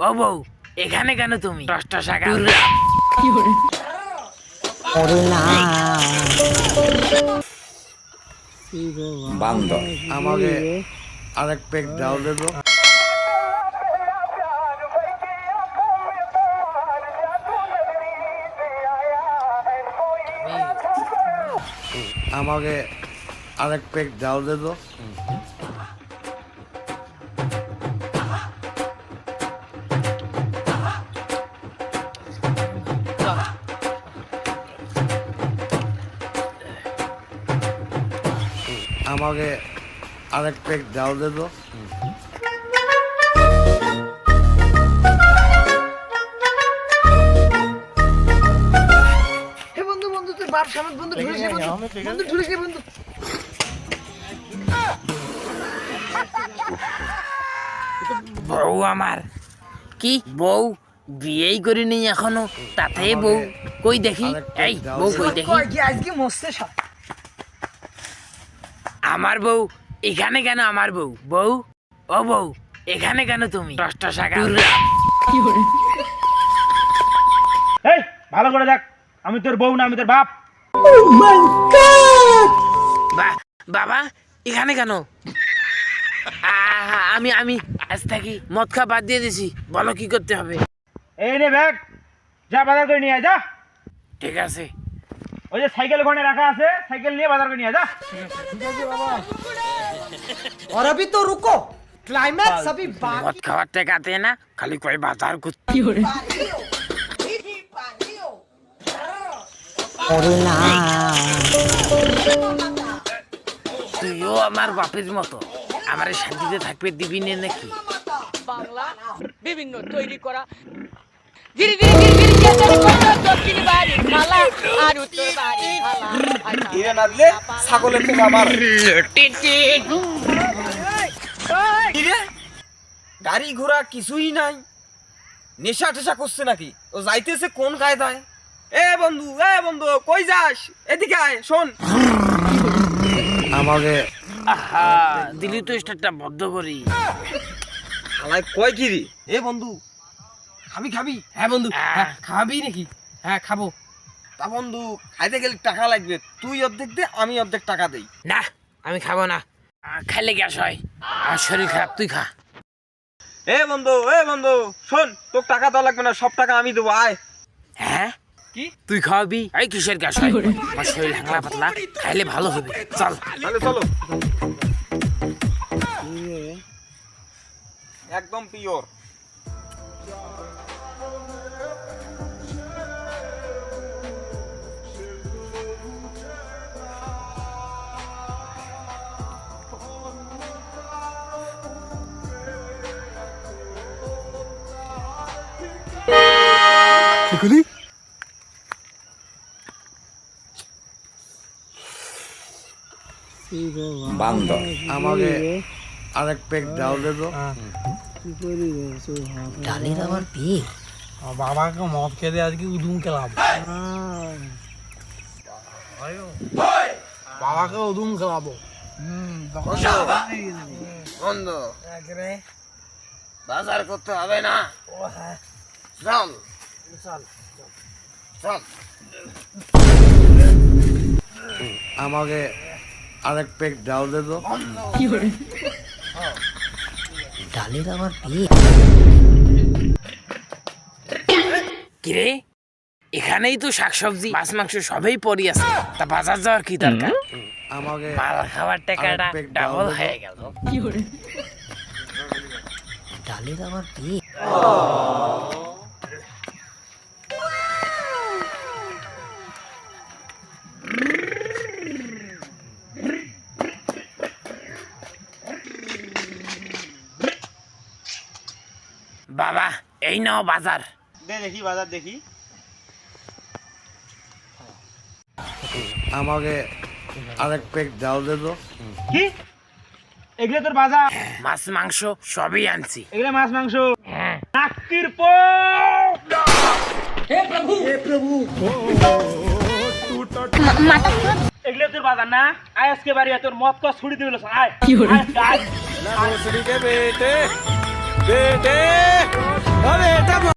ও বউ এখানে কেন তুমি? দশটা শাখা বান্দর। আমাকে আরেক পেক ডাল দে তো আমাকে আরেক পেক ডাল দে আমাকে আরেক পেক ডাল দে তো। হে বন্ধু বন্ধু তোর বাপ সামনে বন্ধু ঢুলিস বন্ধু বন্ধু ঢুলিস বন্ধু। বউ আমার। কি? বউ বিয়েই করিনি এখনও তাতে বউ। কই দেখি? এই দাও। বউ কই দেখি? কি আজকে মস্তে সব আমার বউ এখানে কেন আমার বউ? বউ? ও বউ এখানে কেন তুমি? দশটা শাখা। এই ভালো করে দেখ। আমি তোর বউ না আমি তোর বাপ। বা- বাবা এখানে কেন? আহা, আমি আমি আজ থাকি মদ খা বাদ দিয়ে দিছি। বলো কি করতে হবে? এই নে ব্যাগ। যা বাজার করে নিয়ে আয় যা। ঠিক আছে। ওই যে সাইকেল ওখানে রাখা আছে সাইকেল নিয়ে বাজার করে নিয়ে আয়, যা और अभी तो रुको क्लाइमैक्स अभी बाकी মদ খাওয়ার টেকাতে না খালি কয় বাজার করতে তুইও আমার বাপের মতো আমার শান্তিতে থাকবে দিবি নে নাকি বাংলা বিভিন্ন তৈরি করা ধীরে ধীরে ছাগলের থেকে আমার। গাড়ি ঘোড়া কিছুই নাই। নেশা টেশা করছে নাকি? ও যাইতেছে কোন কায়দায়? এ বন্ধু এ বন্ধু কই যাস? এদিকে আয় শোন। আমাকে আহা। দিলি তো স্টারটা বদ্ধ করি। হালাই কয় কি রে এ বন্ধু খাবি খাবি? হ্যাঁ বন্ধু খাবি নাকি? হ্যাঁ খাব। তা বন্ধু খাইতে গেলে টাকা লাগবে। তুই অর্ধেক দে আমি অর্ধেক টাকা দেই। না আমি খাব না। খাইলে গ্যাস হয় আর শরীর খারাপ তুই খা। এ বন্ধু এ বন্ধু শোন তোর টাকা দেওয়া লাগবে না সব টাকা আমি দেবো আয়। হ্যাঁ? কি? তুই খাওয়াবি? এই কিসের গ্যাস হয় আমার শরীর হাংলা পাতলা খাইলে ভালো হবে। চল। তাহলে চলো। একদম পিওর বান্দর। আমাকে আরেক পেক ডাল দে তো ডালের আবার বিয়ে বাবাকে মদ খেতে আজকে উদুম খেলাম বাবাকে উদুম খেলাবো। বন্ধু। বাজার করতে হবে না। চল। আমাকে আরেক পেক ডাল দে তো। ডালের আবার বিয়ে কিরে? এখানেই তো শাকসবজি মাছ মাংস সবই পড়ি আছে। তা বাজার যাওয়ার কি দরকার? আমাকে মাল খাওয়ার টাকাটা ডাবল হয়ে গেল। কি করে ডালের আবার বিয়ে বাবা এই নাও বাজার। দে দেখি বাজার দেখি। আমাকে আরেক পেক ডাল দে তো। কি? এগুলো তোর বাজার? মাছ মাংস সবই আনছি। এগুলো মাছ মাংস। হ্যাঁ। নাক্তির পো এগুলো তোর বাজার না? আয় আজকে বাড়ি তোর মত কস ছুড়ি দিবিল আয়। আয়, আয়। ¡Vete! ¡A ver!